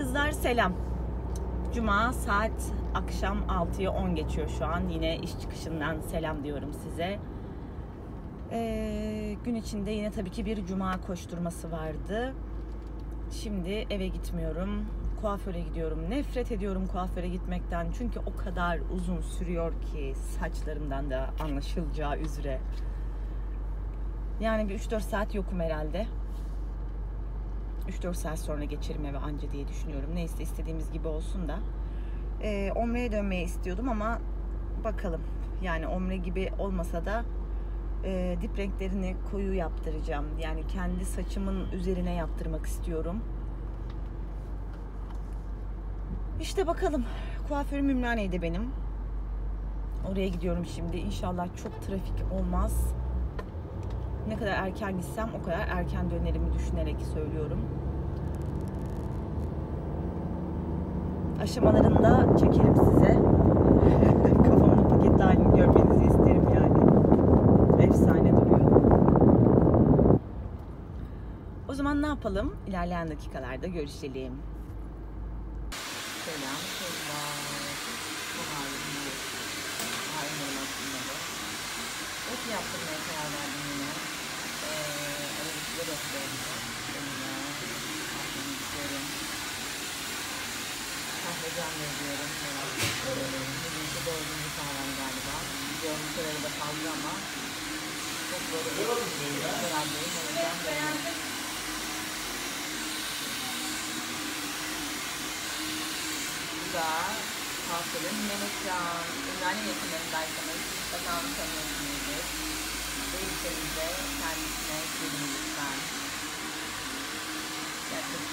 Kızlar selam. Cuma saat akşam 6'ya 10 geçiyor şu an. Yine iş çıkışından selam diyorum size. Ee, gün içinde yine tabii ki bir cuma koşturması vardı. Şimdi eve gitmiyorum. Kuaföre gidiyorum. Nefret ediyorum kuaföre gitmekten. Çünkü o kadar uzun sürüyor ki saçlarımdan da anlaşılacağı üzere. Yani bir 3-4 saat yokum herhalde. 3-4 saat sonra geçerim eve anca diye düşünüyorum. Neyse istediğimiz gibi olsun da. Ee, omreye dönmeyi istiyordum ama bakalım. Yani omre gibi olmasa da e, dip renklerini koyu yaptıracağım. Yani kendi saçımın üzerine yaptırmak istiyorum. İşte bakalım. Kuaförüm Ümraniye'de benim. Oraya gidiyorum şimdi. İnşallah çok trafik olmaz. Ne kadar erken gitsem o kadar erken dönerimi düşünerek söylüyorum. Aşamalarını da çekerim size. Kafamın paket halini görmenizi isterim yani. Efsane duruyor. O zaman ne yapalım? İlerleyen dakikalarda görüşelim. Selam halim bu. Halimlerim aslında bu. Et karar Kahvecan veriyorum. Bugünkü dördüncü kahvem galiba. Süreyi de fazla ama çok böyle yüzden böyle Bu da Kuaförüm Mehmetcan. Ümraniye yakınlarındaysanız mutlaka tanıyorsunuzdur. Değilseniz de kendisine gelin lütfen. Gerçekten çok beğeni kalırsınız. Görüşürüz.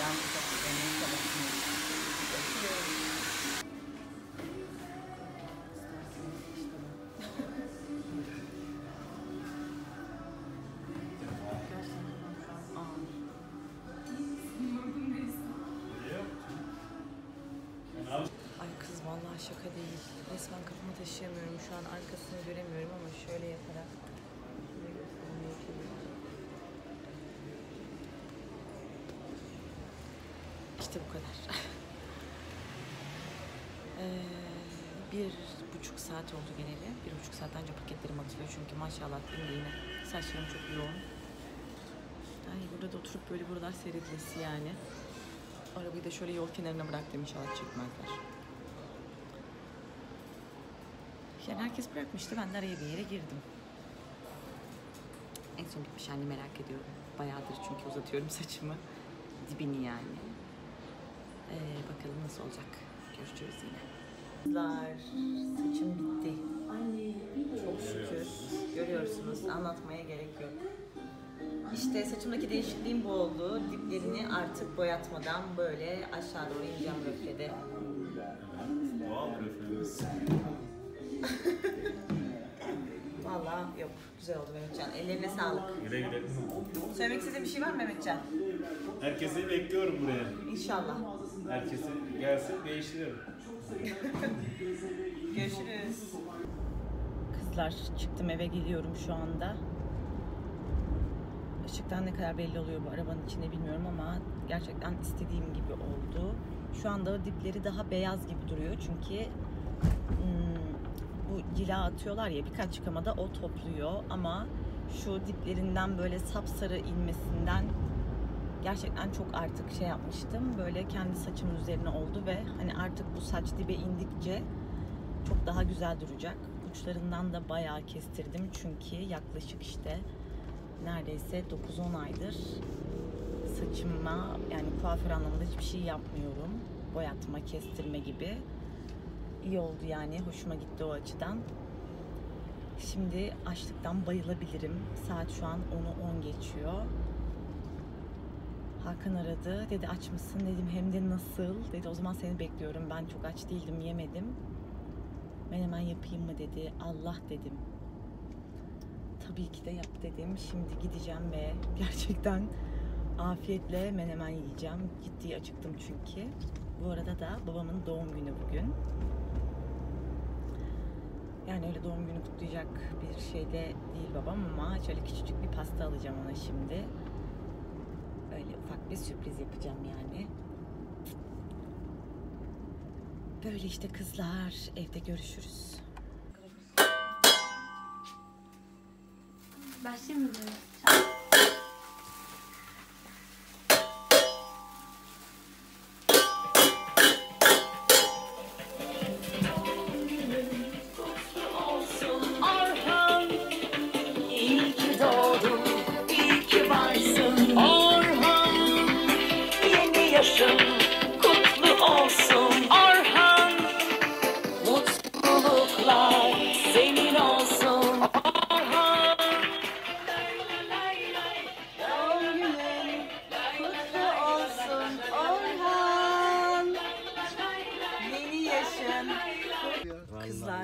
Ay kız vallahi şaka değil. Resmen kafama taşıyamıyorum. Şu an arkasını göremiyorum ama şöyle yaparak İşte bu kadar. Ee, bir buçuk saat oldu geleli. Bir buçuk saat önce paketlerim atılıyor çünkü maşallah benim de yine saçlarım çok yoğun. Ay burada da oturup böyle buralar seyredilesi yani. Arabayı da şöyle yol kenarına bıraktım inşallah çekmezler. Yani herkes bırakmıştı ben de araya bir yere girdim. En son gitmiş anne merak ediyorum. Bayağıdır çünkü uzatıyorum saçımı. Dibini yani. Ee, bakalım nasıl olacak. Görüşürüz yine. Kızlar saçım bitti. Çok şükür. Görüyorsunuz anlatmaya gerek yok. İşte saçımdaki değişikliğim bu oldu. Diplerini artık boyatmadan böyle aşağı doğru ineceğim röflede. Doğal röflemiz. Valla yok güzel oldu Mehmetcan. Ellerine sağlık. Güle güle. Söylemek istediğin bir şey var mı Mehmetcan? Herkesi bekliyorum buraya. İnşallah. Herkesi gelsin değiştiriyorum. Görüşürüz. Kızlar çıktım eve geliyorum şu anda. Işıktan ne kadar belli oluyor bu arabanın içinde bilmiyorum ama gerçekten istediğim gibi oldu. Şu anda dipleri daha beyaz gibi duruyor çünkü hmm, bu cila atıyorlar ya birkaç yıkamada o topluyor ama şu diplerinden böyle sapsarı inmesinden gerçekten çok artık şey yapmıştım. Böyle kendi saçımın üzerine oldu ve hani artık bu saç dibe indikçe çok daha güzel duracak. Uçlarından da bayağı kestirdim çünkü yaklaşık işte neredeyse 9-10 aydır saçıma yani kuaför anlamında hiçbir şey yapmıyorum. Boyatma, kestirme gibi. İyi oldu yani. Hoşuma gitti o açıdan. Şimdi açlıktan bayılabilirim. Saat şu an 10'u 10 geçiyor. Hakan aradı. Dedi aç mısın? Dedim hem de nasıl? Dedi o zaman seni bekliyorum. Ben çok aç değildim, yemedim. Ben hemen yapayım mı dedi. Allah dedim. Tabii ki de yap dedim. Şimdi gideceğim ve gerçekten afiyetle menemen yiyeceğim. Ciddi acıktım çünkü. Bu arada da babamın doğum günü bugün. Yani öyle doğum günü kutlayacak bir şeyde değil babam ama şöyle küçücük bir pasta alacağım ona şimdi bir sürpriz yapacağım yani. Böyle işte kızlar evde görüşürüz. Ben şimdi Yeni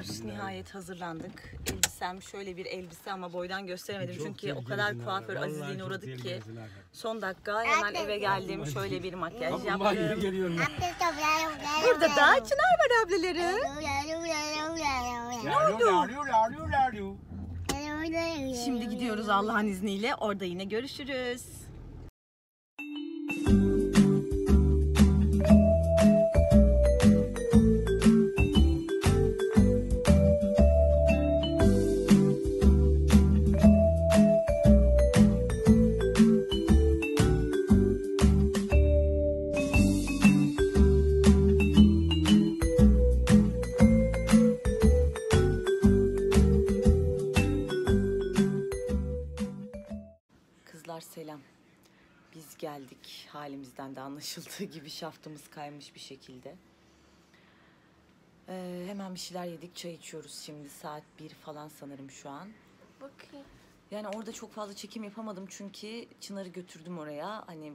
Kızlar nihayet hazırlandık. Elbisem şöyle bir elbise ama boydan gösteremedim çünkü o kadar kuaför azizliğine uğradık ki. Son dakika hemen eve geldim. Şöyle bir makyaj yaptım. Burada da Çınar var ablaları. Şimdi gidiyoruz Allah'ın izniyle. Orada yine görüşürüz. Geldik. Halimizden de anlaşıldığı gibi şaftımız kaymış bir şekilde. Ee, hemen bir şeyler yedik. Çay içiyoruz şimdi. Saat 1 falan sanırım şu an. Bakayım. Yani orada çok fazla çekim yapamadım çünkü Çınar'ı götürdüm oraya. Hani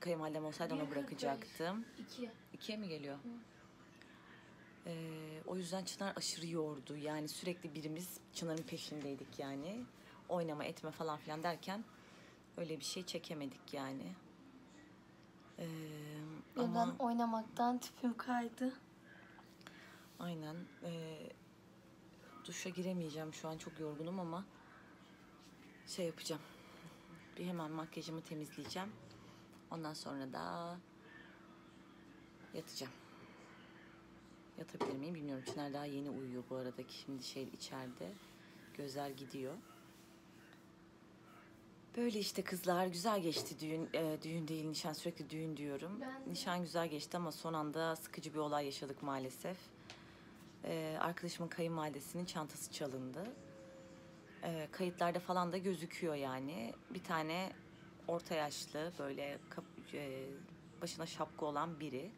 kayınvalidem olsaydı ona bırakacaktım. İki. İkiye mi geliyor? Ee, o yüzden Çınar aşırı yordu. Yani sürekli birimiz Çınar'ın peşindeydik yani. Oynama etme falan filan derken öyle bir şey çekemedik yani. Ee, ben oynamaktan tipim kaydı. aynen ee, duşa giremeyeceğim şu an çok yorgunum ama şey yapacağım. Bir hemen makyajımı temizleyeceğim. Ondan sonra da yatacağım. Yatabilir miyim bilmiyorum. Çınar daha yeni uyuyor bu arada şimdi şey içeride. Gözler gidiyor. Böyle işte kızlar güzel geçti düğün e, düğün değil nişan sürekli düğün diyorum. Ben. Nişan güzel geçti ama son anda sıkıcı bir olay yaşadık maalesef. E, arkadaşımın kayınvalidesinin çantası çalındı. E, kayıtlarda falan da gözüküyor yani. Bir tane orta yaşlı böyle kap- e, başına şapka olan biri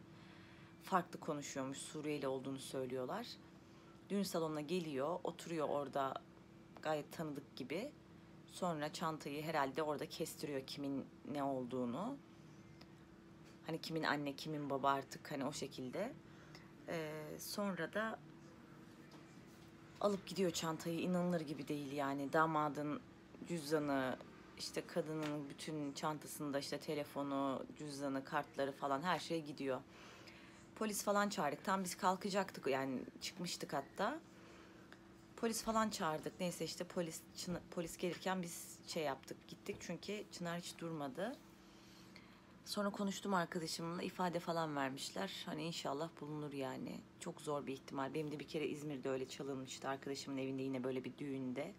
farklı konuşuyormuş. Suriyeli olduğunu söylüyorlar. Düğün salonuna geliyor, oturuyor orada gayet tanıdık gibi. Sonra çantayı herhalde orada kestiriyor kimin ne olduğunu. Hani kimin anne, kimin baba artık hani o şekilde. Ee, sonra da alıp gidiyor çantayı. inanılır gibi değil yani. Damadın cüzdanı, işte kadının bütün çantasında işte telefonu, cüzdanı, kartları falan her şey gidiyor. Polis falan çağırdık. Tam biz kalkacaktık yani çıkmıştık hatta. Polis falan çağırdık. Neyse işte polis Çın- polis gelirken biz şey yaptık gittik çünkü Çınar hiç durmadı. Sonra konuştum arkadaşımla ifade falan vermişler. Hani inşallah bulunur yani. Çok zor bir ihtimal. Benim de bir kere İzmir'de öyle çalınmıştı. Arkadaşımın evinde yine böyle bir düğünde.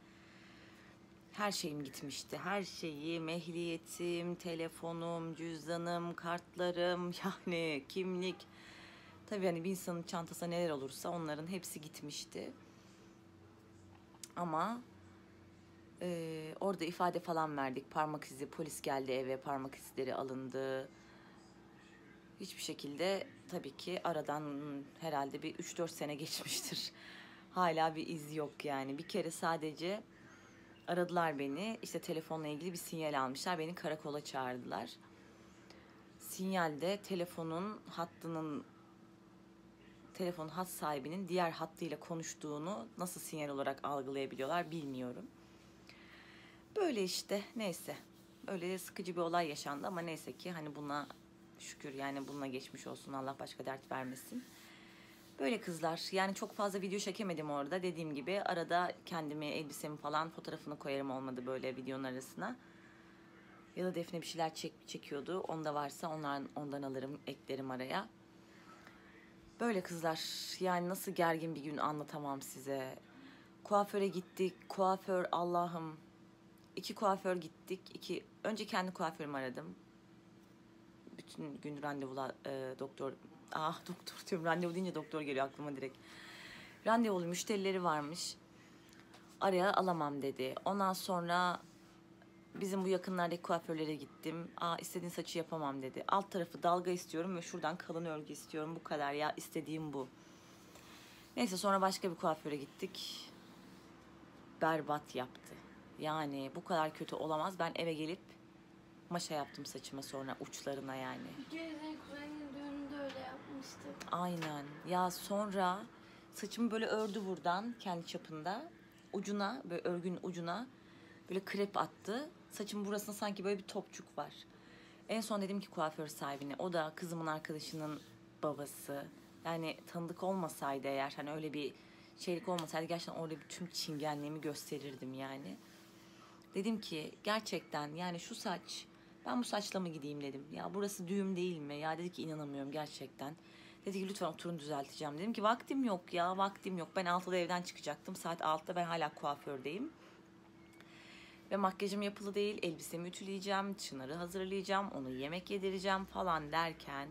Her şeyim gitmişti. Her şeyim, ehliyetim, telefonum, cüzdanım, kartlarım, yani kimlik. Tabii hani bir insanın çantasında neler olursa onların hepsi gitmişti. Ama e, orada ifade falan verdik. Parmak izi, polis geldi eve, parmak izleri alındı. Hiçbir şekilde tabii ki aradan herhalde bir 3-4 sene geçmiştir. Hala bir iz yok yani. Bir kere sadece aradılar beni. İşte telefonla ilgili bir sinyal almışlar. Beni karakola çağırdılar. Sinyalde telefonun hattının telefon hat sahibinin diğer hattıyla konuştuğunu nasıl sinyal olarak algılayabiliyorlar bilmiyorum. Böyle işte neyse. Öyle sıkıcı bir olay yaşandı ama neyse ki hani buna şükür yani bununla geçmiş olsun Allah başka dert vermesin. Böyle kızlar yani çok fazla video çekemedim orada dediğim gibi arada kendimi elbisemi falan fotoğrafını koyarım olmadı böyle videonun arasına. Ya da Defne bir şeyler çek, çekiyordu. Onda varsa ondan, ondan alırım, eklerim araya. Böyle kızlar. Yani nasıl gergin bir gün anlatamam size. Kuaföre gittik. Kuaför Allah'ım. İki kuaför gittik. İki önce kendi kuaförümü aradım. Bütün gün randevula e, doktor ah doktor diyorum randevu deyince doktor geliyor aklıma direkt. Randevulu müşterileri varmış. Araya alamam dedi. Ondan sonra bizim bu yakınlardaki kuaförlere gittim. Aa istediğin saçı yapamam dedi. Alt tarafı dalga istiyorum ve şuradan kalın örgü istiyorum. Bu kadar ya istediğim bu. Neyse sonra başka bir kuaföre gittik. Berbat yaptı. Yani bu kadar kötü olamaz. Ben eve gelip maşa yaptım saçıma sonra uçlarına yani. Gözden kuzenin düğününde öyle yapmıştık. Aynen. Ya sonra saçımı böyle ördü buradan kendi çapında. Ucuna böyle örgünün ucuna böyle krep attı. Saçımın burasında sanki böyle bir topçuk var. En son dedim ki kuaför sahibine o da kızımın arkadaşının babası. Yani tanıdık olmasaydı eğer hani öyle bir şeylik olmasaydı gerçekten orada bir tüm çingenliğimi gösterirdim yani. Dedim ki gerçekten yani şu saç ben bu saçla mı gideyim dedim. Ya burası düğüm değil mi? Ya dedi ki inanamıyorum gerçekten. Dedi ki lütfen oturun düzelteceğim. Dedim ki vaktim yok ya vaktim yok. Ben 6'da evden çıkacaktım. Saat 6'da ben hala kuafördeyim. Ve makyajım yapılı değil. Elbisemi ütüleyeceğim. Çınarı hazırlayacağım. Onu yemek yedireceğim falan derken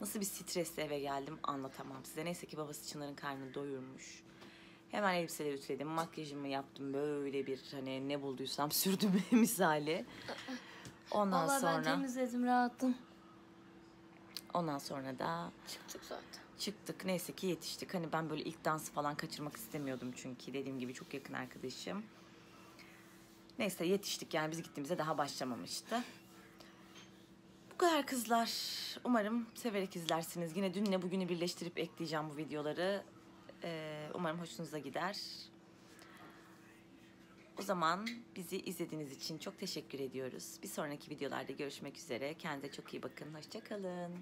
nasıl bir stresle eve geldim anlatamam size. Neyse ki babası Çınar'ın karnını doyurmuş. Hemen elbiseleri ütüledim. Makyajımı yaptım. Böyle bir hani ne bulduysam sürdüm misali. Ondan Vallahi ben sonra temizledim rahatım. ondan sonra da Çıktık zaten. çıktık. Neyse ki yetiştik. Hani ben böyle ilk dansı falan kaçırmak istemiyordum çünkü dediğim gibi çok yakın arkadaşım. Neyse yetiştik yani biz gittiğimizde daha başlamamıştı. Bu kadar kızlar. Umarım severek izlersiniz. Yine dünle bugünü birleştirip ekleyeceğim bu videoları. Ee, umarım hoşunuza gider. O zaman bizi izlediğiniz için çok teşekkür ediyoruz. Bir sonraki videolarda görüşmek üzere. Kendinize çok iyi bakın. Hoşçakalın.